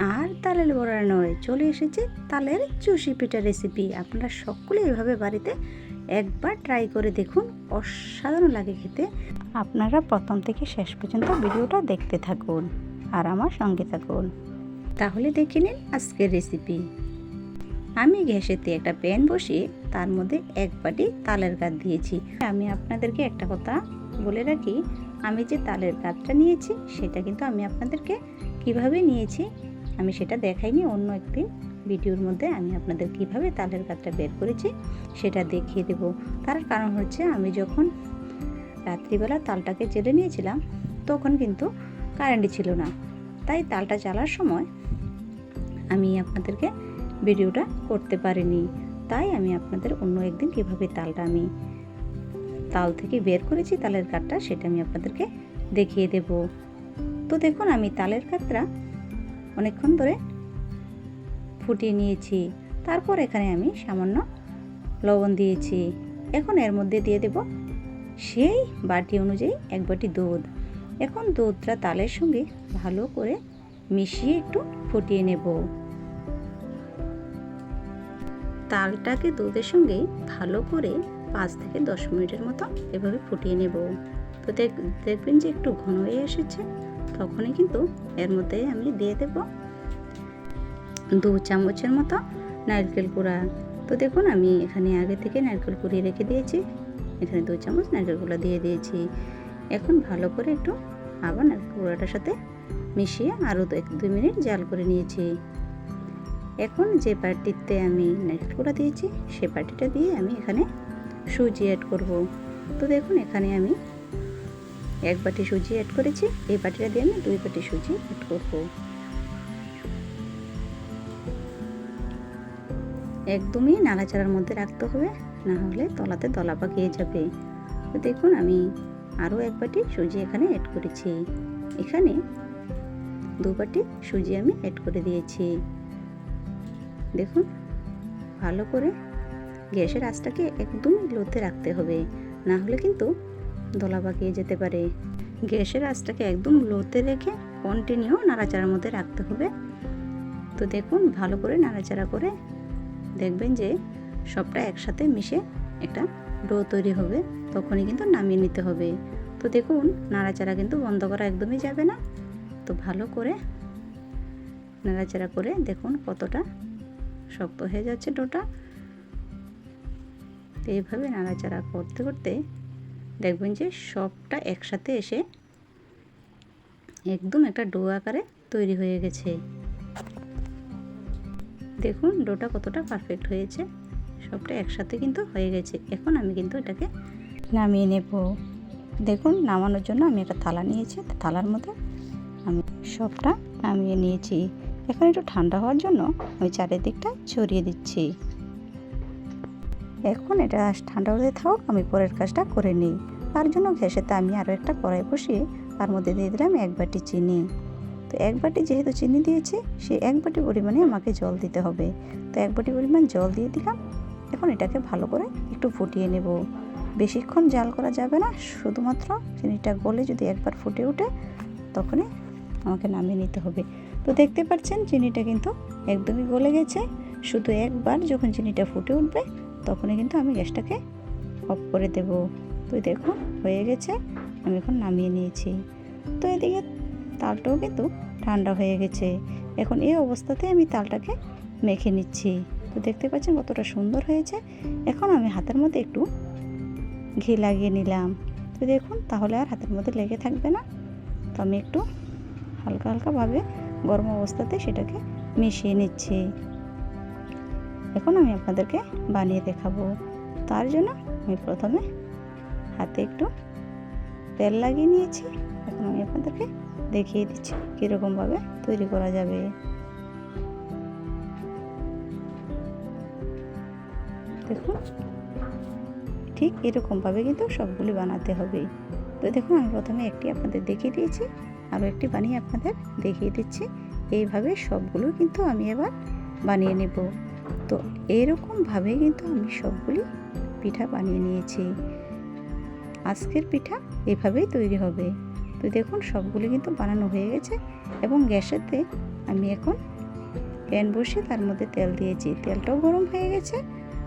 আর তালের বড়া নয়, চলে এসেছে তালের চুষি পিঠা রেসিপি আপনারা সকলে এভাবে বাড়িতে একবার ট্রাই করে দেখুন, অসাধারণ লাগে খেতে। আপনারা প্রথম থেকে শেষ পর্যন্ত ভিডিওটা দেখতে থাকুন আর আমার সঙ্গে থাকুন। তাহলে দেখে নিন আজকের রেসিপি আমি গ্যাসেতে একটা প্যান বসিয়ে তার মধ্যে এক বাটি তালের গাছ দিয়েছি। আমি আপনাদেরকে একটা কথা বলে রাখি, আমি যে তালের গাছটা নিয়েছি, সেটা কিন্তু আমি আপনাদেরকে কীভাবে নিয়েছি আমি সেটা দেখাইনি, অন্য একদিন ভিডিওর মধ্যে আমি আপনাদের কীভাবে তালের গাছটা বের করেছি সেটা দেখিয়ে দেব। তার কারণ হচ্ছে আমি যখন রাত্রিবেলা তালটাকে জেলে নিয়েছিলাম, তখন কিন্তু কারেন্টই ছিল না। তাই তালটা জ্বালার সময় আমি আপনাদেরকে ভিডিওটা করতে পারিনি। তাই আমি আপনাদের অন্য একদিন কীভাবে তালটা আমি তাল থেকে বের করেছি, তালের কাঠটা সেটা আমি আপনাদেরকে দেখিয়ে দেব। তো দেখুন, আমি তালের কাঠটা অনেকক্ষণ ধরে ফুটিয়ে নিয়েছি। তারপর এখানে আমি সামান্য লবণ দিয়েছি। এখন এর মধ্যে দিয়ে দেব সেই বাটি অনুযায়ী এক বাটি দুধ। এখন দুধটা তালের সঙ্গে ভালো করে মিশিয়ে একটু ফুটিয়ে নেব। তালটাকে দুধের সঙ্গে ভালো করে পাঁচ থেকে দশ মিনিটের মতো এভাবে ফুটিয়ে নেব। তো দেখবেন যে একটু ঘন হয়ে এসেছে। তখনই কিন্তু এর মধ্যে আমি দিয়ে দেব দু চামচের মতো নারকেল কুড়া। তো দেখুন, আমি এখানে আগে থেকে নারকেল কুড়িয়ে রেখে দিয়েছি। এখানে দু চামচ নারকেল কুড়া দিয়ে দিয়েছি। এখন ভালো করে একটু আবার নারকেল কুড়াটার সাথে মিশিয়ে আরও এক দুই মিনিট জাল করে নিয়েছি। এখন যে বাটিতে আমি নারকেল কুড়া দিয়েছি, সে বাটিটা দিয়ে আমি এখানে সুজি অ্যাড করব। তো দেখুন, এখানে আমি এক বাটি সুজি অ্যাড করেছি। এই বাটিটা দিয়ে আমি দুই বাটি সুজি অ্যাড করব। একদমই নাড়াচাড়ার মধ্যে রাখতে হবে, না হলে তলাতে তলা পাকিয়ে যাবে। তো দেখুন, আমি আরও এক বাটি সুজি এখানে অ্যাড করেছি। এখানে দু বাটি সুজি আমি অ্যাড করে দিয়েছি। দেখুন, ভালো করে গ্যাসের আঁচটাকে একদম লোতে রাখতে হবে, না হলে কিন্তু দলা পাকিয়ে যেতে পারে। গ্যাসের আঁচটাকে একদম লোতে রেখে কন্টিনিউ নাড়াচাড়ার মধ্যে রাখতে হবে। তো দেখুন, ভালো করে নাড়াচাড়া করে দেখবেন যে সবটা একসাথে মিশে একটা ডো তৈরি হবে। তখনই কিন্তু নামিয়ে নিতে হবে। তো দেখুন, নাড়াচাড়া কিন্তু বন্ধ করা একদমই যাবে না। তো ভালো করে নাড়াচাড়া করে দেখুন কতটা শক্ত হয়ে যাচ্ছে ডোটা। এইভাবে নাড়াচাড়া করতে করতে দেখবেন যে সবটা একসাথে এসে একদম একটা ডো আকারে তৈরি হয়ে গেছে। দেখুন, ডোটা কতটা পারফেক্ট হয়েছে। সবটা একসাথে কিন্তু হয়ে গেছে। এখন আমি কিন্তু এটাকে নামিয়ে নেব। দেখুন, নামানোর জন্য আমি একটা থালা নিয়েছি। থালার মধ্যে আমি সবটা নামিয়ে নিয়েছি। এখন একটু ঠান্ডা হওয়ার জন্য আমি চারিদিকটা ছড়িয়ে দিচ্ছি। এখন এটা ঠান্ডা হতে থাকুক আমি পরের কাজটা করে নিই। তার জন্য ঘেসেতে আমি আরও একটা কড়াই বসিয়ে তার মধ্যে দিয়ে দিলাম এক বাটি চিনি। তো এক বাটি যেহেতু চিনি দিয়েছি, সে এক বাটি পরিমাণে আমাকে জল দিতে হবে। তো এক বাটি পরিমাণ জল দিয়ে দিলাম। এখন এটাকে ভালো করে একটু ফুটিয়ে নেব। বেশিক্ষণ জাল করা যাবে না, শুধুমাত্র চিনিটা গলে যদি একবার ফুটে ওঠে, তখনই আমাকে নামিয়ে নিতে হবে। তো দেখতে পাচ্ছেন, চিনিটা কিন্তু একদমই গলে গেছে। শুধু একবার যখন চিনিটা ফুটে উঠবে তখনই কিন্তু আমি গ্যাসটাকে অফ করে দেব। তো দেখুন হয়ে গেছে, আমি এখন নামিয়ে নিয়েছি। তো এদিকে তালটাও কিন্তু ঠান্ডা হয়ে গেছে। এখন এই অবস্থাতে আমি তালটাকে মেখে নিচ্ছি। তো দেখতে পাচ্ছেন কতটা সুন্দর হয়েছে। এখন আমি হাতের মধ্যে একটু ঘি লাগিয়ে নিলাম। তো দেখুন, তাহলে আর হাতের মধ্যে লেগে থাকবে না। তো আমি একটু হালকা হালকাভাবে গরম অবস্থাতে সেটাকে মিশিয়ে নিচ্ছি। এখন আমি আপনাদেরকে বানিয়ে দেখাবো। তার জন্য আমি প্রথমে হাতে একটু তেল লাগিয়ে নিয়েছি। এখন আমি আপনাদেরকে দেখিয়ে দিচ্ছি কীরকমভাবে তৈরি করা যাবে। দেখুন, ঠিক এরকমভাবে কিন্তু সবগুলি বানাতে হবে। তো দেখুন, আমি প্রথমে একটি আপনাদের দেখিয়ে দিয়েছি, আরও একটি বানিয়ে আপনাদের দেখিয়ে দিচ্ছি। এইভাবে সবগুলো কিন্তু আমি এবার বানিয়ে নেব। তো এরকমভাবে কিন্তু আমি সবগুলি পিঠা বানিয়ে নিয়েছি। আজকের পিঠা এভাবেই তৈরি হবে। তো দেখুন, সবগুলি কিন্তু বানানো হয়ে গেছে এবং গ্যাসেতে আমি এখন প্যান বসিয়ে তার মধ্যে তেল দিয়েছি। তেলটাও গরম হয়ে গেছে।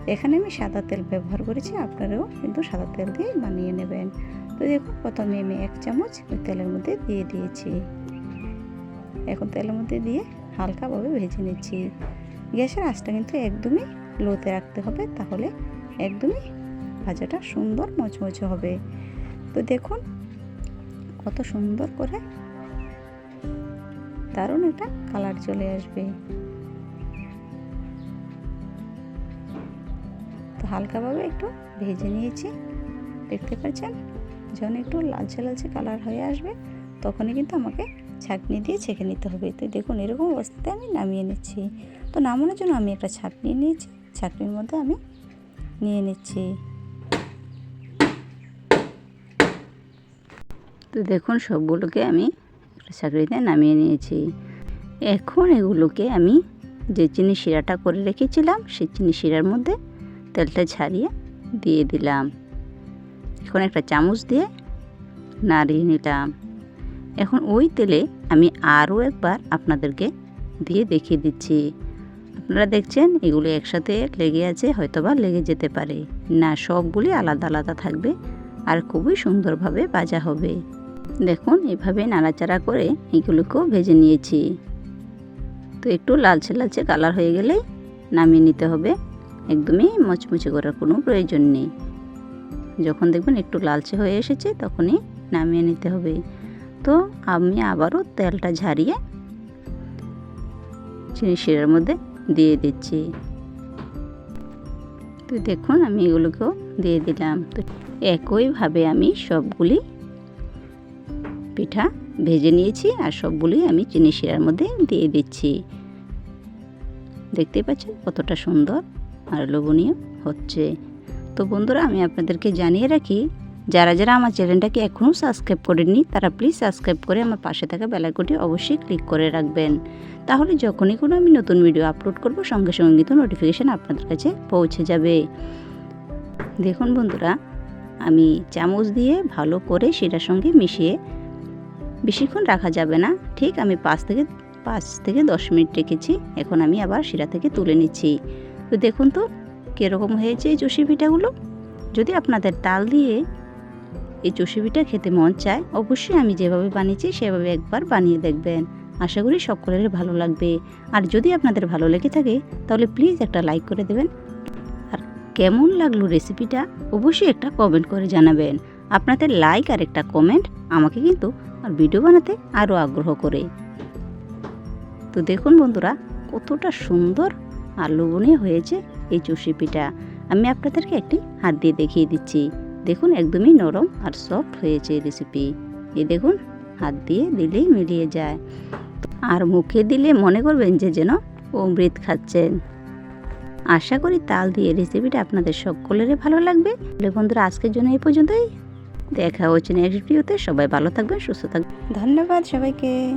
এখানে আমি সাদা তেল ব্যবহার করেছি। আপনারাও কিন্তু সাদা তেল দিয়ে বানিয়ে নেবেন। তো দেখুন, প্রথমে আমি এক চামচ ওই তেলের মধ্যে দিয়ে দিয়েছি। এখন তেলের মধ্যে দিয়ে হালকাভাবে ভেজে নিচ্ছি। গ্যাসের আঁচটা কিন্তু একদমই লোতে রাখতে হবে, তাহলে একদমই ভাজাটা সুন্দর মচমচে হবে। তো দেখুন কত সুন্দর করে দারুণ একটা কালার চলে আসবে। তো হালকাভাবে একটু ভেজে নিয়েছি। দেখতে পাচ্ছেন, যখন একটু লালচে লালচে কালার হয়ে আসবে, তখনই কিন্তু আমাকে ছাঁকনি দিয়ে ছেঁকে নিতে হবে। তো দেখুন, এরকম অবস্থাতে আমি নামিয়ে নিচ্ছি। তো নামানোর জন্য আমি একটা ছাঁকনি নিয়েছি। ছাঁকনির মধ্যে আমি নিয়ে নিচ্ছি। তো দেখুন, সবগুলোকে আমি একটা ছাঁকনিতে নামিয়ে নিয়েছি। এখন এগুলোকে আমি যে চিনি শিরাটা করে রেখেছিলাম, সেই চিনি শিরার মধ্যে তেলটা ছাড়িয়ে দিয়ে দিলাম। এখন একটা চামচ দিয়ে নাড়িয়ে নিলাম। এখন ওই তেলে আমি আরও একবার আপনাদেরকে দিয়ে দেখিয়ে দিচ্ছি। আপনারা দেখছেন, এগুলো একসাথে লেগে আছে, হয়তোবা লেগে যেতে পারে। না, সবগুলি আলাদা আলাদা থাকবে আর খুবই সুন্দরভাবে ভাজা হবে। দেখুন, এভাবে নাড়াচাড়া করে এগুলোকেও ভেজে নিয়েছি। তো একটু লালচে লালচে কালার হয়ে গেলেই নামিয়ে নিতে হবে। একদমই মচমচে করার কোনো প্রয়োজন নেই। যখন দেখবেন একটু লালচে হয়ে এসেছে, তখনই নামিয়ে নিতে হবে। তো আমি আবারও তেলটা ঝারিয়ে চিনি শিরার মধ্যে দিয়ে দিচ্ছি। তো দেখুন, আমি এগুলোকেও দিয়ে দিলাম। তো একইভাবে আমি সবগুলি পিঠা ভেজে নিয়েছি আর সবগুলি আমি চিনি শিরার মধ্যে দিয়ে দিচ্ছি। দেখতে পাচ্ছেন কতটা সুন্দর আর লোভনীয় হচ্ছে। তো বন্ধুরা, আমি আপনাদেরকে জানিয়ে রাখি যারা যারা আমার চ্যানেলটাকে এখনও সাবস্ক্রাইব করেননি, তারা প্লিজ সাবস্ক্রাইব করে আমার পাশে থাকা বেলাইকনটি অবশ্যই ক্লিক করে রাখবেন। তাহলে যখনই কোনো আমি নতুন ভিডিও আপলোড করব, সঙ্গে সঙ্গে কিন্তু নোটিফিকেশান আপনাদের কাছে পৌঁছে যাবে। দেখুন বন্ধুরা, আমি চামচ দিয়ে ভালো করে সেটার সঙ্গে মিশিয়ে বেশিক্ষণ রাখা যাবে না। ঠিক আমি পাঁচ থেকে পাঁচ থেকে দশ মিনিট রেখেছি, এখন আমি আবার শিরা থেকে তুলে নিচ্ছি। তো দেখুন তো, কীরকম হয়েছে এই চষি পিঠাগুলো যদি আপনাদের তাল দিয়ে এই চষি পিঠা খেতে মন চায়, অবশ্যই আমি যেভাবে বানিয়েছি সেভাবে একবার বানিয়ে দেখবেন। আশা করি সকলের ভালো লাগবে। আর যদি আপনাদের ভালো লেগে থাকে, তাহলে প্লিজ একটা লাইক করে দেবেন। আর কেমন লাগল রেসিপিটা অবশ্যই একটা কমেন্ট করে জানাবেন। আপনাদের লাইক আর একটা কমেন্ট আমাকে কিন্তু আর ভিডিও বানাতে আরও আগ্রহ করে। তো দেখুন বন্ধুরা, কতটা সুন্দর আর লোভনীয় হয়েছে এই চষি আমি আপনাদেরকে একটি হাত দিয়ে দেখিয়ে দিচ্ছি। দেখুন, একদমই নরম আর সফট হয়েছে রেসিপি এই দেখুন, হাত দিয়ে দিলেই মিলিয়ে যায়। আর মুখে দিলে মনে করবেন যে যেন অমৃত খাচ্ছেন। আশা করি তাল দিয়ে রেসিপিটা আপনাদের সকলেরই ভালো লাগবে। বন্ধুরা, আজকের জন্য এই পর্যন্তই। দেখা হচ্ছে নেক্সট ভিডিওতে সবাই ভালো থাকবেন, সুস্থ থাকবেন। ধন্যবাদ সবাইকে।